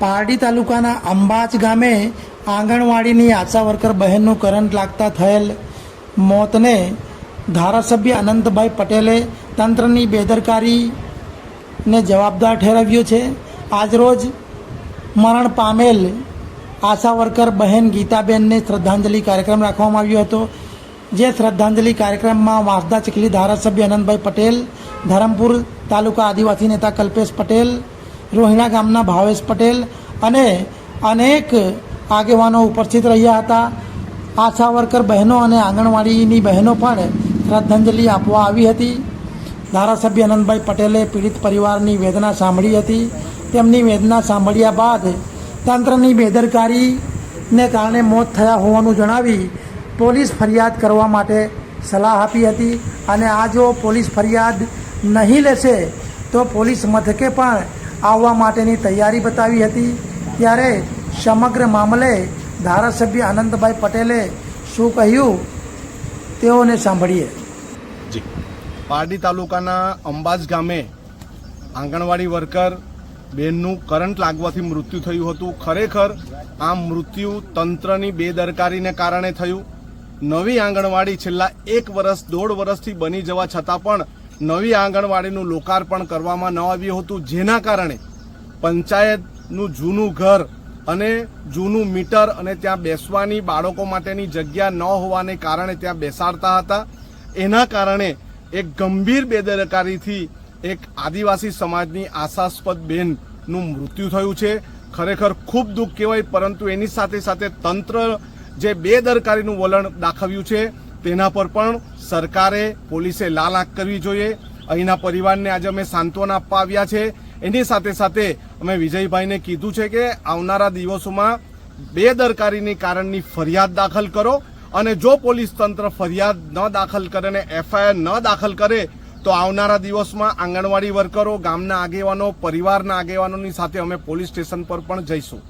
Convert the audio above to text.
પારડી તાલુકાના અંબાચ ગામે આંગણવાડીની આશા worker બહેનનું current લાગતા થયેલ મોતને ધારાસભ્ય અનંતભાઈ પટેલે તંત્રની બેદરકારીને જવાબદાર ઠેરવ્યો છે. આજરોજ મરણ પામેલ આશા વર્કર બહેન ગીતાબેનને શ્રદ્ધાંજલિ કાર્યક્રમ રાખવામાં આવ્યો હતો. જે શ્રદ્ધાંજલિ કાર્યક્રમમાં વાંસદા ચીખલી ધારાસભ્ય અનંતભાઈ પટેલ, ધરમપુર તાલુકા આદિવાસી નેતા કલ્પેશ પટેલ રોહિણા ગામના ભાવેશ પટેલ અને અનેક આગેવાનો ઉપસ્થિત રહ્યા હતા. આશા વર્કર બહેનો અને આંગણવાડીની બહેનો પણ શ્રદ્ધાંજલિ આપવા આવી હતી. ધારાસભ્ય અનંતભાઈ પટેલે પીડિત પરિવારની વેદના સાંભળી હતી. તેમની વેદના સાંભળ્યા બાદ તંત્રની બેદરકારીને કારણે મોત થયા હોવાનું જણાવી પોલીસ ફરિયાદ કરવા માટે સલાહ આપી હતી. અને આ જો પોલીસ ફરિયાદ નહીં લેશે, તો પોલીસ મથકે પણ આવવા માટેની તૈયારી બતાવી હતી. ત્યારે સમગ્ર મામલે ધારાસભ્ય આનંદભાઈ પટેલે શું કહ્યું તેઓને સાંભળીએ. જી. પારડી તાલુકાના અંબાજ ગામે આંગણવાડી વર્કર બેનનું કરંટ લાગવાથી મૃત્યુ થયું હતું. ખરેખર આ મૃત્યુ તંત્રની બેદરકારીને કારણે થયું. નવી આંગણવાડી છેલ્લા એક વર્ષ, દોઢ વર્ષથી બની જવા છતાં પણ નવી આંગણવાડીનું લોકાર્પણ કરવામાં ન આવ્યું હતું, જેના કારણે પંચાયતનું જૂનું ઘર અને જૂનું મીટર અને ત્યાં બેસવાની બાળકો માટેની જગ્યા ન હોવાને કારણે ત્યાં બેસાડતા હતા. એના કારણે એક ગંભીર બેદરકારીથી એક આદિવાસી સમાજની આશાસ્પદ બેનનું મૃત્યુ થયું છે. ખરેખર ખૂબ દુઃખ કહેવાય, પરંતુ એની સાથે સાથે તંત્ર જે બેદરકારીનું વલણ દાખવ્યું છે તેના પર પણ સરકારે પોલીસે લાલ આંખ કરવી જોઈએ. અહીંના પરિવારને આજે અમે સાંત્વના આપવા આવ્યા છે. એની સાથે સાથે અમે વિજયભાઈને કીધું છે કે આવનારા દિવસોમાં બેદરકારીની કારણની ફરિયાદ દાખલ કરો અને જો પોલીસ તંત્ર ફરિયાદ ન દાખલ કરે અને એફઆઈઆર ન દાખલ કરે, તો આવનારા દિવસમાં આંગણવાડી વર્કરો, ગામના આગેવાનો, પરિવારના આગેવાનોની સાથે અમે પોલીસ સ્ટેશન પર પણ જઈશું.